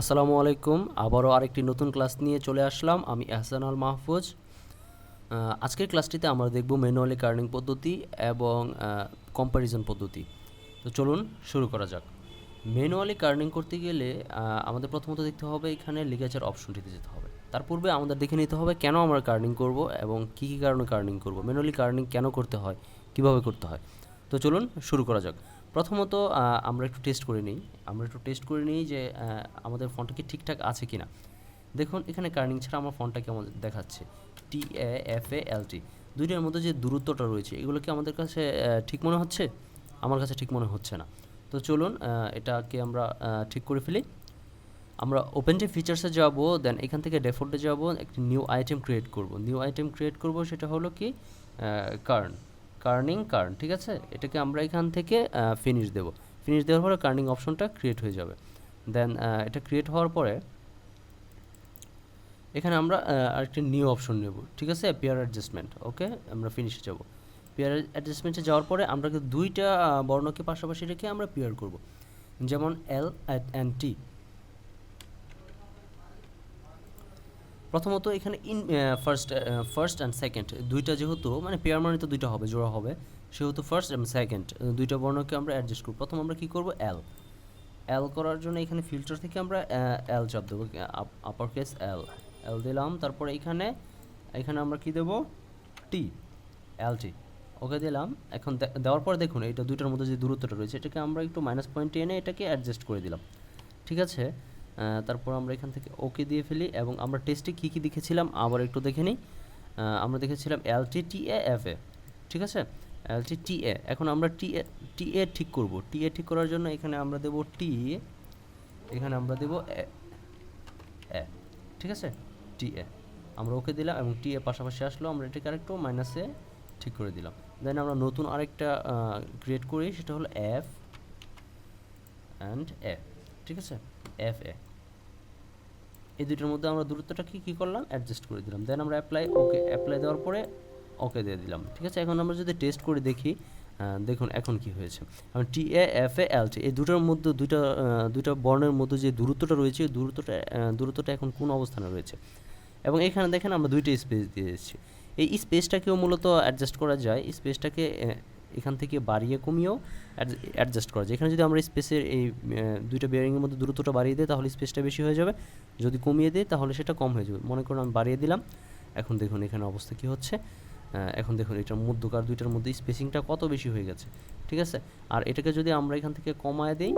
আসসালামু আলাইকুম, আবারও আরেকটি নতুন ক্লাস নিয়ে চলে আসলাম আমি এহসান আল মাহফুজ। আজকের ক্লাসটিতে আমরা দেখব ম্যানুয়ালি কার্নিং পদ্ধতি এবং কম্প্যারিজন পদ্ধতি। তো চলুন শুরু করা যাক। ম্যানুয়ালি কার্নিং করতে গেলে আমাদের প্রথমত দেখতে হবে এখানে লিগাচার অপশনটিতে যেতে হবে। তার পূর্বে আমাদের দেখে নিতে হবে কেন আমরা কার্নিং করব এবং কী কী কারণে কার্নিং করব। ম্যানুয়ালি কার্নিং কেন করতে হয়, কীভাবে করতে হয়। তো চলুন শুরু করা যাক। প্রথমত আমরা একটু টেস্ট করে নিই। আমরা একটু টেস্ট করে নিই যে আমাদের ফোনটা কি ঠিকঠাক আছে কি না দেখুন, এখানে কার্নিং ছাড়া আমার ফোনটা কেমন দেখাচ্ছে? টি এ এফ এ এল টি দুইটার মধ্যে যে দূরত্বটা রয়েছে, এগুলো কি আমাদের কাছে ঠিক মনে হচ্ছে? আমার কাছে ঠিক মনে হচ্ছে না। তো চলুন এটাকে আমরা ঠিক করে ফেলি। আমরা ওপেন যে ফিচার্সে যাব দেন এখান থেকে ডেফল্টে যাব, একটি নিউ আইটেম ক্রিয়েট করব। নিউ আইটেম ক্রিয়েট করব, সেটা হলো কি কার্ন কার্নিং কার্ন, ঠিক আছে? এটাকে আমরা এখান থেকে ফিনিশ দেব। ফিনিশ দেওয়ার পরে কার্নিং অপশনটা ক্রিয়েট হয়ে যাবে। দেন এটা ক্রিয়েট হওয়ার পরে এখানে আমরা আরেকটি নিউ অপশন নেব, ঠিক আছে? পেয়ার অ্যাডজাস্টমেন্ট ওকে আমরা ফিনিশে যাব। পেয়ার অ্যাডজাস্টমেন্টে যাওয়ার পরে আমরা দুইটা বর্ণকে পাশাপাশি রেখে আমরা পেয়ার করব। যেমন এল অ্যান্ড টি প্রথমত এখানে in first first and second দুইটা যেহেতু মানে পেয়ার মানে তো দুইটা হবে, জোড়া হবে, সেহেতু ফার্স্ট এবং সেকেন্ড দুইটা বর্ণকে আমরা অ্যাডজাস্ট করব। প্রথম আমরা কী করব? এল এল করার জন্য এখানে ফিল্টার থেকে আমরা এল চাপ দেবো আপার কেস এল এল দিলাম, তারপরে এখানে এখানে আমরা কি দেব? টি এল টি ওকে দিলাম, এখন দেওয়ার পর দেখুন এটা দুইটার মধ্যে যে দূরত্বটা রয়েছে, এটাকে আমরা একটু মাইনাস পয়েন্টে এনে এটাকে অ্যাডজাস্ট করে দিলাম। ঠিক আছে? তারপর আমরা এখান থেকে ওকে দিয়ে ফেলি এবং আমরা টেস্টে কী কী দেখেছিলাম আবার একটু দেখে নিই। আমরা দেখেছিলাম এল টি টি এ এফ এ ঠিক আছে? এল টি টি এ এখন আমরা টি এ টি এ ঠিক করব। টি এ ঠিক করার জন্য এখানে আমরা দেব টি এখানে আমরা দেব এ ঠিক আছে? টি এ আমরা ওকে দিলাম এবং টি এ পাশাপাশি আসলো, আমরা এটাকে আরেকটু মাইনাসে ঠিক করে দিলাম। দেন আমরা নতুন আরেকটা ক্রিয়েট করি, সেটা হলো এফ অ্যান্ড এ ঠিক আছে? এফ এ এই দুটোর মধ্যে আমরা দূরত্বটা কি, কী করলাম? অ্যাডজাস্ট করে দিলাম। দেন আমরা অ্যাপ্লাই ওকে অ্যাপ্লাই দেওয়ার পরে ওকে দিয়ে দিলাম। ঠিক আছে? এখন আমরা যদি টেস্ট করে দেখি দেখুন এখন কি হয়েছে। এখন টি এ এফ এ এল টি এই দুটোর মধ্যে, দুইটা দুইটা বর্ণের মধ্যে যে দূরত্বটা রয়েছে দূরত্বটা দূরত্বটা এখন কোন অবস্থানে রয়েছে? এবং এখানে দেখেন আমরা দুইটা স্পেস দিয়ে দিচ্ছি এই স্পেসটাকেও মূলত অ্যাডজাস্ট করা যায়। স্পেসটাকে এখান থেকে বাড়িয়ে কমিয়েও অ্যাডজাস্ট করা যায়। এখানে যদি আমরা স্পেসের এই দুইটা বেয়ারিংয়ের মধ্যে দূরত্বটা বাড়িয়ে দিই, তাহলে স্পেসটা বেশি হয়ে যাবে। যদি কমিয়ে দিই, তাহলে সেটা কম হয়ে যাবে। মনে করুন আমি বাড়িয়ে দিলাম। এখন দেখুন এখানে অবস্থা কি হচ্ছে। এখন দেখুন এটার মধ্যকার দুইটার মধ্যে স্পেসিংটা কত বেশি হয়ে গেছে। ঠিক আছে? আর এটাকে যদি আমরা এখান থেকে কমায় দিই,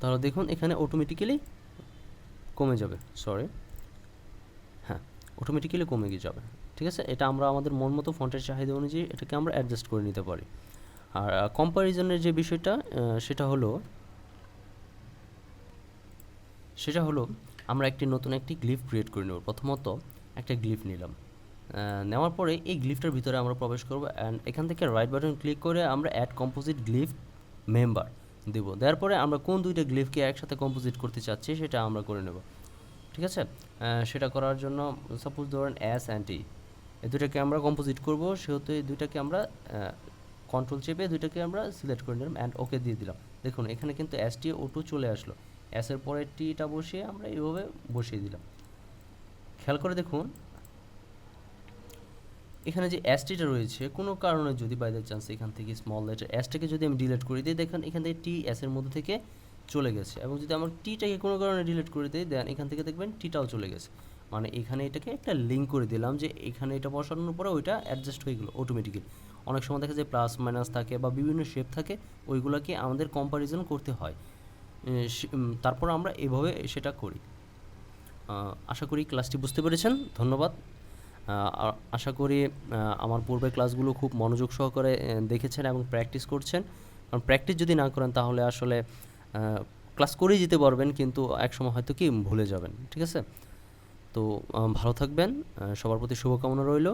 তাহলে দেখুন এখানে অটোমেটিক্যালি কমে যাবে। সরি হ্যাঁ অটোমেটিক্যালি কমে গিয়ে যাবে। ঠিক আছে? এটা আমরা আমাদের মন মতো ফন্টের চাহিদা অনুযায়ী এটাকে আমরা অ্যাডজাস্ট করে নিতে পারি। আর কম্প্যারিজনের যে বিষয়টা সেটা হলো সেটা হলো আমরা একটি নতুন একটি গ্লিফ ক্রিয়েট করে নেব। প্রথমত একটা গ্লিফ নিলাম। নেওয়ার পরে এই গ্লিফটার ভিতরে আমরা প্রবেশ করব অ্যান্ড এখান থেকে রাইট বাটন ক্লিক করে আমরা অ্যাড কম্পোজিট গ্লিফ মেম্বার দেবো। দেওয়ার পরে আমরা কোন দুইটা গ্লিফকে একসাথে কম্পোজিট করতে চাচ্ছি সেটা আমরা করে নেব। ঠিক আছে? সেটা করার জন্য সাপোজ ধরেন অ্যাস অ্যান্ড টি এই দুটাকে আমরা কম্পোজিট করব, সেহেতু এই দুইটাকে আমরা কন্ট্রোল চেপে দুইটাকে আমরা সিলেক্ট করে নিলাম অ্যান্ড ওকে দিয়ে দিলাম। দেখুন, এখানে কিন্তু এস টি ও টু চলে আসলো। এস এর পরে টিটা বসিয়ে আমরা এইভাবে বসিয়ে দিলাম। খেয়াল করে দেখুন, এখানে যে এসটিটা রয়েছে, কোনো কারণে যদি বাই দ্য চান্স এখান থেকে স্মল লেটার এসটাকে যদি আমি ডিলিট করে দিই, দেখেন এখান থেকে টি এস এর মধ্যে থেকে চলে গেছে। এবং যদি আমার টিটাকে কোনো কারণে ডিলিট করে দিই দেন এখান থেকে দেখবেন টিটাও চলে গেছে। মানে এখানে এটাকে একটা লিঙ্ক করে দিলাম যে এখানে এটা বসানোর পরে ওইটা অ্যাডজাস্ট হয়ে গেলো অটোমেটিক্যালি অনেক সময় দেখা যায় প্লাস মাইনাস থাকে বা বিভিন্ন শেপ থাকে, ওইগুলোকে আমাদের কম্পারিজন করতে হয়। তারপর আমরা এভাবে সেটা করি। আশা করি ক্লাসটি বুঝতে পেরেছেন। ধন্যবাদ। আশা করি আমার পূর্বের ক্লাসগুলো খুব মনোযোগ সহকারে দেখেছেন এবং প্র্যাকটিস করছেন। কারণ প্র্যাকটিস যদি না করেন তাহলে আসলে ক্লাস করেই যেতে পারবেন, কিন্তু একসময় হয়তো কি ভুলে যাবেন, ঠিক আছে? তো ভালো থাকবেন সবার প্রতি শুভকামনা রইল।